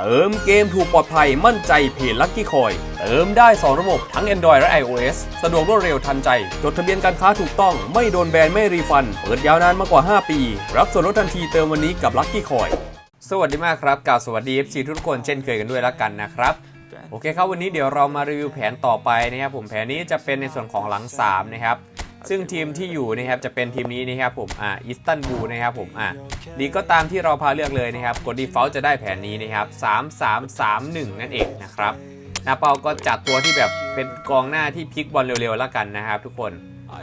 เติมเกมถูกปลอดภัยมั่นใจเพจลัคกี้คอย เติมได้ 2 ระบบทั้ง Android และ iOS สะดวกรวดเร็วทันใจ จดทะเบียนการค้าถูกต้องไม่โดนแบน ไม่รีฟัน เปิดยาวนานมากกว่า 5 ปี รับส่วนลดทันทีเติมวันนี้กับลัคกี้คอย สวัสดีมากครับกล่าวสวัสดี FC ทุกคนเช่นเคยกันด้วยแล้วกันนะครับ โอเคครับวันนี้เดี๋ยวเรามารีวิวแผนต่อไปนะครับผมแผนนี้จะเป็นในส่วนของหลัง3นะครับ ซึ่งทีมที่อยู่นะครับจะเป็นทีมนี้นะครับผมอ่าอิสตันบูลนะครับผมอ่าดีก็ตามที่เราพาเลือกเลยนะครับกด default จะได้แผนนี้นะครับ3 3 3 1 นั่นเองนะครับนาเปาก็จัดตัวที่แบบเป็นกองหน้าที่พลิกบอลเร็วๆแล้วกันนะครับ ทุกคน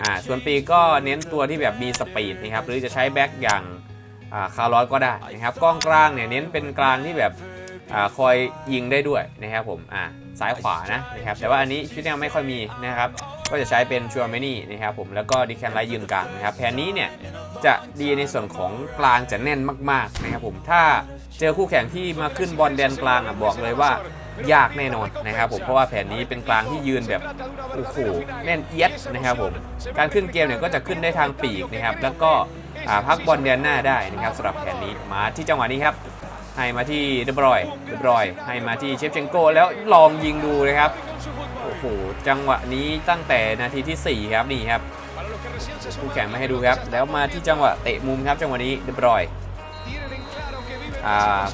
อ่าส่วนปีก็เน้นตัวที่แบบมีสปีดนะครับหรือจะใช้แบ็กอย่างอ่าคาร์ลอสก็ได้นะครับกองกลางเนี่ยเน้นเป็นกลางที่แบบอ่าคอยยิงได้ด้วยนะครับผมอ่าซ้ายขวานะนะครับแต่ว่าอันนี้ชุดยังไม่ค่อยมีนะครับ ก็จะใช้เป็นชัวร์เมนี่นะครับผมแล้วก็ดีแคนไลท์ยืนกลางนะครับแผนนี้เนี่ยจะดีในส่วนของกลางจะแน่นมากๆนะครับผมถ้าเจอคู่แข่งที่มาขึ้นบอลแดนกลางอะบอกเลยว่ายากแน่นอนนะครับผมเพราะว่าแผนนี้เป็นกลางที่ยืนแบบโอ้โหแน่นเอียดนะครับผมการขึ้นเกมเนี่ยก็จะขึ้นได้ทางปีกนะครับแล้วก็พักบอลแดนหน้าได้นะครับสำหรับแผนนี้มาที่จังหวะนี้ครับให้มาที่เดบรอยเดบรอยให้มาที่เชฟเชงโกแล้วลองยิงดูนะครับ โอ้โห จังหวะนี้ตั้งแต่นาทีที่ 4 ครับนี่ครับผู้แข่งมาให้ดูครับ แล้วมาที่จังหวะเตะมุมครับ จังหวะนี้เรียบรอย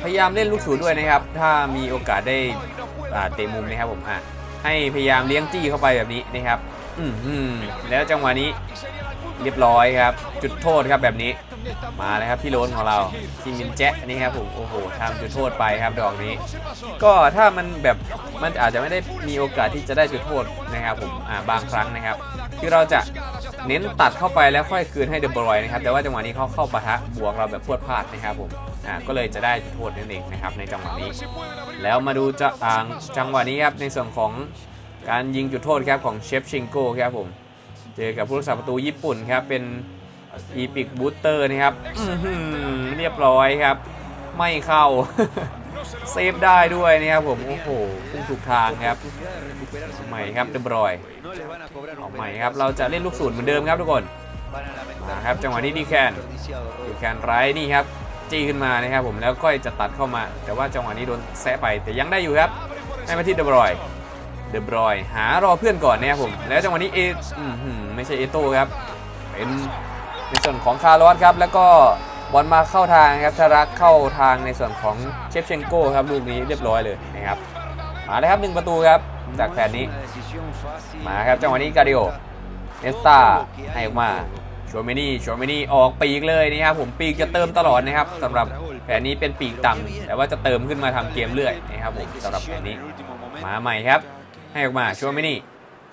พยายามเล่นลูกสูด้วยนะครับ ถ้ามีโอกาสได้เตะมุมนะครับผมอะให้พยายามเลี้ยงจี้เข้าไปแบบนี้นะครับ อือหือแล้วจังหวะนี้ เรียบร้อยครับ จุดโทษครับแบบนี้ มาเลยครับพี่โรนของเราทีมมินแจ๊ะนี่ครับผมโอ้โหทำจุดโทษไปครับดอกนี้ ก็ถ้ามันแบบมันอาจจะไม่ได้มีโอกาสที่จะได้จุดโทษนะครับผมอ่าบางครั้งนะครับ คือเราจะเน้นตัดเข้าไปแล้วค่อยคืนให้เดอะบรอยนะครับแต่ว่าจังหวะนี้เขาเข้าปะทะบวกเราแบบพวดพลาดนะครับผมอ่าก็เลยจะได้จุดโทษนั่นเองนะครับในจังหวะนี้ แล้วมาดูจะอ่างจังหวะนี้ครับในส่วนของการยิงจุดโทษครับของเชฟชิงโก้ครับผม เจอกับผู้รักษาประตูญี่ปุ่นครับ เป็นอีพิกบูสเตอร์นะครับเรียบร้อยครับ ไม่เข้า เซฟได้ด้วยนะครับผม โอ้โหพุ่งถูกทางครับใหม่ครับเดบรอยเอาใหม่ครับ เราจะเล่นลูกสูตรเหมือนเดิมครับทุกคนมาครับจังหวะนี้ดีแคนดีแคนไรนี่ครับจี้ขึ้นมานะครับผมแล้วก็จะตัดเข้ามา แต่ว่าจังหวะนี้โดนแซะไปแต่ยังได้อยู่ครับให้มาที่เดบรอยเดบรอยหารอเพื่อนก่อนนะครับผม แล้วจังหวะนี้เออื้อหือ ไม่ใช่เอโต้ครับ เป็นในส่วนของคาร์ลอสครับ แล้วก็บอลมาเข้าทางครับทารักเข้าทางในส่วนของเชฟเชงโก้ครับลูกนี้เรียบร้อยเลยนะครับ มาเลยครับหนึ่งประตูครับจากแผนนี้ มาครับจังหวะนี้กาดิโอเนสตาให้ออกมาชวเมนี่ชวเมนี่ออกปีกเลยนะครับผมปีกจะเติมตลอดนะครับสำหรับแผนนี้เป็นปีกต่ำแต่ว่าจะเติมขึ้นมาทำเกมเรื่อยนะครับผมสำหรับแผนนี้ มาใหม่ครับ ให้ออกมาชวเมนี่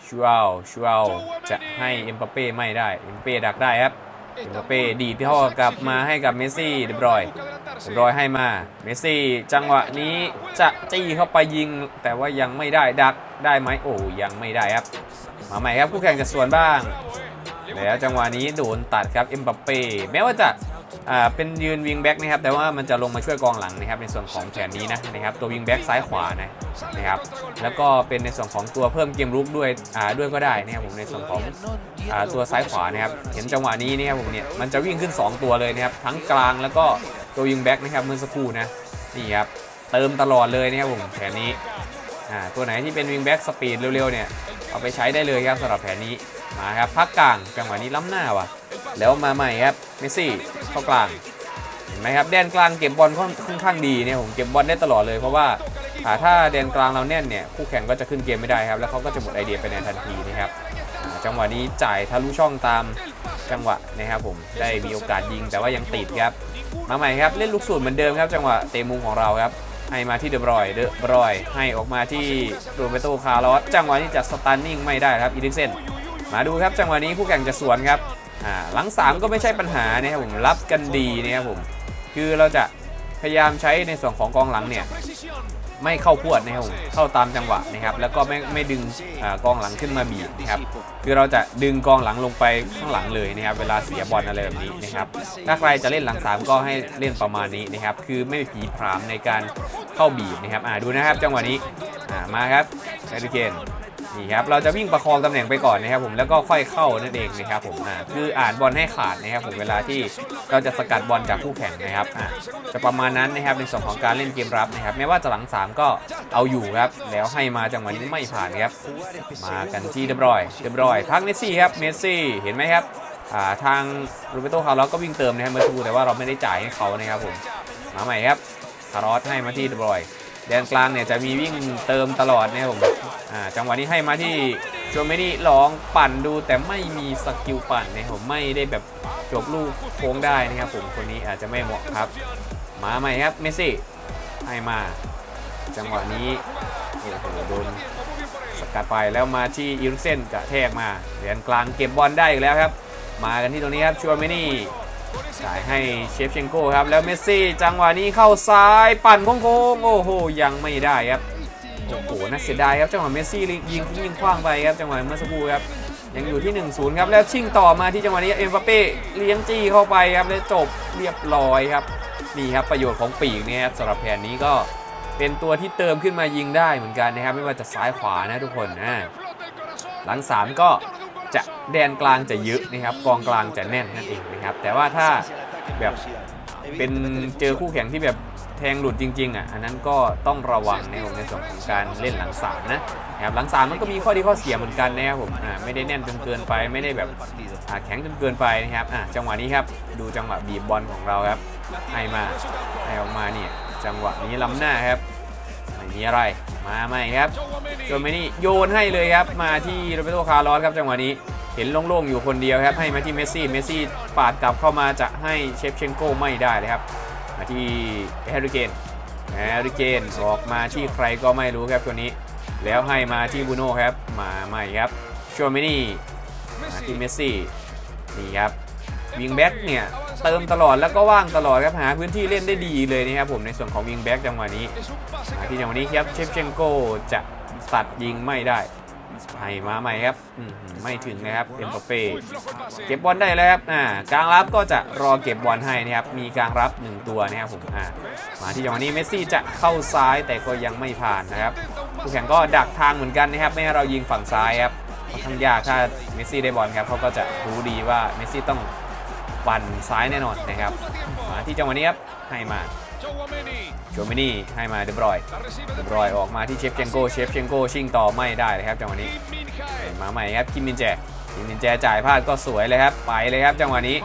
ชัวลชัวลจะให้เอ็มบัปเป้ไม่ได้เอ็มบัปเป้ดักได้ครับเอ็มบัปเป้ดีดที่ห้อกลับมาให้กับเมสซี่เดบรอยเดบรอยให้มาเมสซี่จังหวะนี้จะจี้เข้าไปยิง แต่ว่ายังไม่ได้ดักได้ไหมโอ้ยังไม่ได้ครับ มาใหม่ครับคู่แข่งจะสวนบ้าง แล้วจังหวะนี้โดนตัดครับเอ็มบัปเป้แม้ว่าจะอ่า เป็นยืนวิงแบ็กนะครับแต่ว่ามันจะลงมาช่วยกองหลังนะครับในส่วนของแผนนี้นะนะครับตัววิงแบ็กซ้ายขวานะนะครับแล้วก็เป็นในส่วนของตัวเพิ่มเกมรุกด้วยด้วยก็ได้นะครับผมในส่วนของอตัวซ้ายขวานะครับเห็นจังหวะนี้นะครับผมเนี่ยมันจะวิ่งขึ้น 2 ตัวเลยนะครับทั้งกลางแล้วก็ตัววิงแบ็กนะครับเมื่อสักครู่นะนี่ครับเติมตลอดเลยนะครับผมแผนนี้ตัวไหนที่เป็นวิงแบ็กสปีดเร็วๆเนี่ยเอาไปใช้ได้เลยครับสำหรับแผนนี้มาครับพักกลางจังหวะนี้ล้ำหน้าว่ะแล้วมาใหม่ครับเมสซี่ เข้ากลางเห็นไหมครับแดนกลางเก็บบอลค่อนข้างดีเนี่ยผมเก็บบอลได้ตลอดเลยเพราะว่าถ้าแดนกลางเราแน่นเนี่ยคู่แข่งก็จะขึ้นเกมไม่ได้ครับแล้วเขาก็จะหมดไอเดียไปในทันทีนะครับจังหวะนี้จ่ายทะลุช่องตามจังหวะนะครับผมได้มีโอกาสยิงแต่ว่ายังติดครับมาใหม่ครับเล่นลูกสูตรเหมือนเดิมครับ จังหวะเตะมุมของเราครับให้มาที่เดบรอยเดบรอย ให้ออกมาที่โรเบโตคาร์ลอสจังหวะนี้จะสตันนิ่งไม่ได้ครับอีดิเซนมาดูครับจังหวะนี้คู่แข่งจะสวนครับ อ่าหลัง 3 ก็ไม่ใช่ปัญหานะครับผมรับกันดีนะครับผมคือเราจะพยายามใช้ในส่วนของกองหลังเนี่ยไม่เข้าพวดนะครับผมเข้าตามจังหวะนะครับ แล้วก็ไม่ไม่ดึงอกองหลังขึ้นมาบีบนะครับ คือเราจะดึงกองหลังลงไปข้างหลังเลยนะครับ เวลาเสียบอลอะไรแบบนี้นะครับ ถ้าใครจะเล่นหลัง 3 ก็ให้เล่นประมาณนี้นะครับ คือไม่ผีพรามในการเข้าบีบนะครับ อ่าดูนะครับจังหวะนี้ อ่ามาครับแฮร์รี่เคน นี่ครับเราจะวิ่งประคองตำแหน่งไปก่อนนะครับผมแล้วก็ค่อยเข้านั่นเองนะครับผมอ่าคืออ่านบอลให้ขาดนะครับผมเวลาที่เราจะสกัดบอลจากคู่แข่งนะครับอ่าจะประมาณนั้นนะครับในส่วนของการเล่นเกมรับนะครับแม้ว่าจะหลัง 3 ก็เอาอยู่ครับแล้วให้มาจังหวะนี้ไม่ผ่านครับมากันที่เดบรอยเดบรอยพักเมสซี่ครับเมสซี่เห็นไหมครับอ่าทางรูเบโตคาร์ลก็วิ่งเติมนะครับเมื่อสักครู่แต่ว่าเราไม่ได้จ่ายให้เขานะครับผมมาใหม่ครับคาร์ลให้มาที่เดบรอย แดนกลางเนี่ยจะมีวิ่งเติมตลอดนะครับผมอ่าจังหวะนี้ให้มาที่โจเมนี่ลองปั่นดูแต่ไม่มีสกิลปั่นนะครับผมไม่ได้แบบจบลูกโค้งได้นะครับผมคนนี้อาจจะไม่เหมาะครับ มาใหม่ครับเมสซี่ให้มา จังหวะนี้โอ้โหโดนสกัดไปแล้วมาที่อิรุเซนกระแทกมาแดนกลางเก็บบอลได้อีกแล้วครับ มากันที่ตรงนี้ครับชัวเมนี่ จ่ายให้เชฟเชงโก้ครับ แล้วเมสซี่จังหวะนี้เข้าซ้ายปั่นโค้งๆโอ้โหยังไม่ได้ครับโอ้โหน่าเสียดายครับจังหวะเมสซี่ยิงยิงยิงคว้างไปครับจังหวะเมื่อสักครู่ครับยังอยู่ที่ 1-0 ครับ แล้วชิงต่อมาที่จังหวะนี้เอ็มบัปเป้เลี้ยงจี้เข้าไปครับแล้วจบเรียบร้อยครับนี่ครับประโยชน์ของปีกเนี่ยครับสำหรับแผนนี้ก็เป็นตัวที่เติมขึ้นมายิงได้เหมือนกันนะครับ ไม่ว่าจะซ้ายขวานะทุกคนนะหลัง 3 ก็ จะแดนกลางจะเยอะนะครับกองกลางจะแน่นนั่นเองนะครับแต่ว่าถ้าแบบเป็นเจอคู่แข่งที่แบบแทงหลุดจริงๆอะอันนั้นก็ต้องระวังในในส่วนของการเล่นหลังสามนะนะครับหลังสามมันก็มีข้อดีข้อเสียเหมือนกันนะครับผมอ่าไม่ได้แน่นจนเกินไป ไม่ได้แบบอ่าแข็งจนเกินไปนะครับอ่าจังหวะนี้ครับดูจังหวะบีบบอลของเราครับให้มาให้ออกมาเนี่ยจังหวะนี้ล้ำหน้าครับ มีอะไรมาใหมครับโจเมนี่โยนให้เลยครับมาที่โรเบโตคาร์ลอสครับจังหวะนี้เห็นโล่งๆอยู่คนเดียวครับให้มาที่เมสซี่เมสซี่ปาดกลับเข้ามาจะให้เชฟเชนโก้ไม่ได้เลยครับมาที่แฮร์รี่เกนแฮร์รี่เกนออกมาที่ใครก็ไม่รู้ครับตัวนี้ แล้วให้มาที่บูโน่ครับมาใหม่ครับโจเมนี่มาที่เมสซี่นี่ครับวิงแบ็กเนี่ย เติมตลอดแล้วก็ว่างตลอดครับหาพื้นที่เล่นได้ดีเลยนะครับผมในส่วนของวิงแบ็กจังหวะนี้ที่จังหวะนี้ครับเชฟเชนโกจะสัตัดยิงไม่ได้ให้มาใหม่ครับไม่ถึงนะครับเอ็มบัปเป้เก็บบอลได้แล้วครับอ่ากลางรับก็จะรอเก็บบอลให้นะครับมีกลางรับ 1 ตัวนะครับผมอ่ามาที่จังหวะนี้เมสซี่จะเข้าซ้ายแต่ก็ยังไม่ผ่านนะครับผู้แข่งก็ดักทางเหมือนกันนะครับไม่ให้เรายิงฝั่งซ้ายครับค่อนข้งยากถ้าเมสซี่ได้บอลครับเขาก็จะรู้ดีว่าเมสซี่ต้อง ปั่นซ้ายแน่นอนนะครับ มาที่จังหวะนี้ครับให้มาโจมินี่ให้มาเดบรอยเดบรอยออกมาที่เชฟเชงโกเชฟเชงโกชิงต่อไม่ได้เลยครับจังหวะนี้มาใหม่ครับคิมมินแจคิมมินแจจ่ายพลาดก็สวยเลยครับไปเลยครับ จังหวะนี้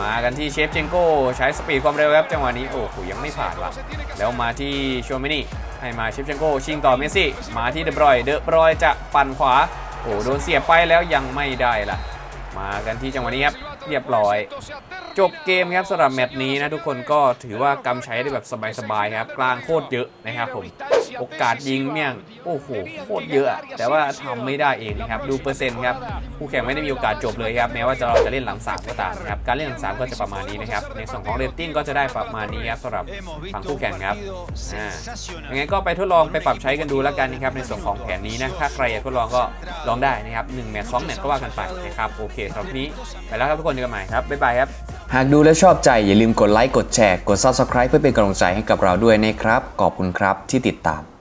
มากันที่เชฟเชงโกใช้สปีดความเร็วครับจังหวะนี้โอ้โหยังไม่ผ่านว่ะแล้วมาที่โชมินี่ให้มาเชฟเชงโกชิงต่อเมสซี่มาที่เดบรอยเดบรอยจะปั่นขวาโอ้โหโดนเสียบไปแล้วยังไม่ได้ล่ะ มากันที่จังหวะนี้ครับ เรียบร้อย จบเกมครับสำหรับแมตช์นี้นะทุกคนก็ถือว่ากำใช้ได้แบบสบายๆครับกลางโคตรเยอะนะครับผม โอกาสยิงเนี่ยโอ้โหโคตรเยอะ แต่ว่าทำไม่ได้เองนะครับดูเปอร์เซ็นต์ครับคู่แข่งไม่ได้มีโอกาสจบเลยครับแม้ว่าจะเราจะเล่นหลังสามก็ตามครับการเล่นหลังสามก็จะประมาณนี้นะครับในส่วนของเรตติ้งก็จะได้ประมาณนี้ครับสำหรับฝั่งคู่แข่งครับอ่ายังไงก็ไปทดลองไปปรับใช้กันดูแล้วกันนะครับในส่วนของแผนนี้นะถ้าใครอยากทดลองก็ลองได้นะครับหนึ่งแมตช์สองแมตช์ก็ว่ากันไปนะครับโอเคสำหรับวันนี้ไปแล้วครับทุกคนเจอกันใหม่ครับบ๊ายบายครับ หากดูแล้วชอบใจอย่าลืมกดไลค์กดแชร์กด Subscribe เพื่อเป็นกำลังใจให้กับเราด้วยนะครับ ขอบคุณครับที่ติดตาม